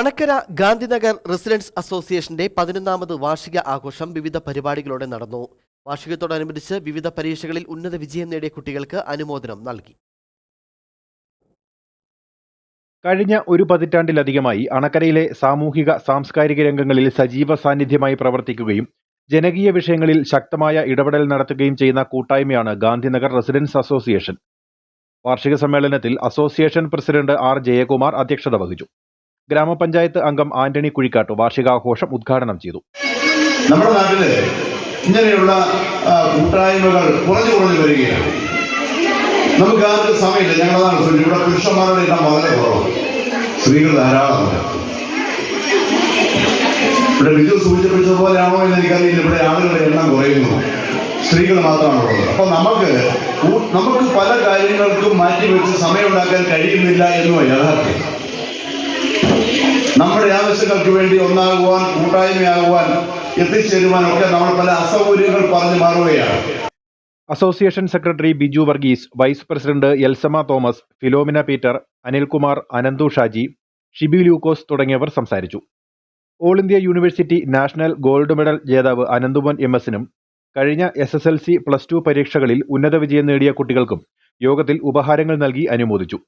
Anakkara Gandhinagar residence അസോസിയേഷന്റെ പതിനൊന്നാമത് വാർഷിക ആഘോഷം വിവിധ പരിപാടികളോടെ നടന്നു. വാർഷികത്തോടനുബന്ധിച്ച് വിവിധ പരീക്ഷകളിൽ ഉന്നത വിജയം നേടിയ കുട്ടികൾക്ക് അനുമോദനം നൽകി. കഴിഞ്ഞ ഒരു പതിറ്റാണ്ടിലധികമായി അണക്കരയിലെ സാമൂഹിക സാംസ്കാരിക രംഗങ്ങളിൽ സജീവ സാന്നിധ്യമായി പ്രവർത്തിക്കുകയും ജനകീയ വിഷയങ്ങളിൽ ശക്തമായ ഇടപെടൽ നടത്തുകയും ചെയ്യുന്ന കൂട്ടായ്മയാണ് ഗാന്ധിനഗർ റെസിഡൻസ് അസോസിയേഷൻ. വാർഷിക സമ്മേളനത്തിൽ അസോസിയേഷൻ പ്രസിഡന്റ് ആർ ജയകുമാർ അധ്യക്ഷത വഹിച്ചു. ഗ്രാമപഞ്ചായത്ത് അംഗം ആന്റണി കുഴിക്കാട്ട് വാർഷികാഘോഷം ഉദ്ഘാടനം ചെയ്തു. നമ്മുടെ നാട്ടിൽ ഇങ്ങനെയുള്ള കൂട്ടായ്മകൾ കുറഞ്ഞു കുറഞ്ഞു വരികയാണ്. നമുക്ക് ആർക്കും സമയമില്ല. ഞങ്ങളതാണ് സൂചി ഇവിടെ പുരുഷന്മാരുടെ എണ്ണം വളരെ കുറവാണ്. സ്ത്രീകൾ ധാരാളമാണ് ഇവിടെ ബിജു സൂചിപ്പിച്ചതുപോലെയാണോ എന്ന് എനിക്കറിയില്ല. ഇവിടെ ആളുകളുടെ എണ്ണം കുറയുന്നു. സ്ത്രീകൾ മാത്രമാണുള്ളത് അപ്പൊ നമുക്ക് നമുക്ക് പല കാര്യങ്ങൾക്കും മാറ്റിവെച്ച് സമയമുണ്ടാക്കാൻ കഴിയുന്നില്ല എന്നുമാണ് യാഥാർത്ഥ്യം. നമ്മുടെ ആവശ്യങ്ങൾക്ക് വേണ്ടി ഒന്നാകുവാൻ കൂട്ടായ്മയാകുവാൻ എത്തിച്ചേരുവാൻ ഒക്കെ നമ്മൾ പല അസൗകര്യങ്ങൾ പറഞ്ഞു മാറുകയാണ്. Association secretary Biju Varghese vice president Elsamma Thomas Philomina Peter Anilkumar Ananthu Shaji Shibi Lukose തുടങ്ങിയവർ സംസാരിച്ചു. All India university national gold medal ജേതാവ് അനന്തുമോൻ എം എസിനും കഴിഞ്ഞ S S L C plus two പരീക്ഷകളിൽ ഉന്നത വിജയം നേടിയ കുട്ടികൾക്കും യോഗത്തിൽ ഉപഹാരങ്ങൾ നൽകി അനുമോദിച്ചു.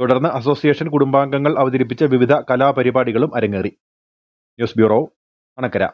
തുടർന്ന് അസോസിയേഷൻ കുടുംബാംഗങ്ങൾ അവതരിപ്പിച്ച വിവിധ കലാപരിപാടികളും അരങ്ങേറി. News bureau Anakkara.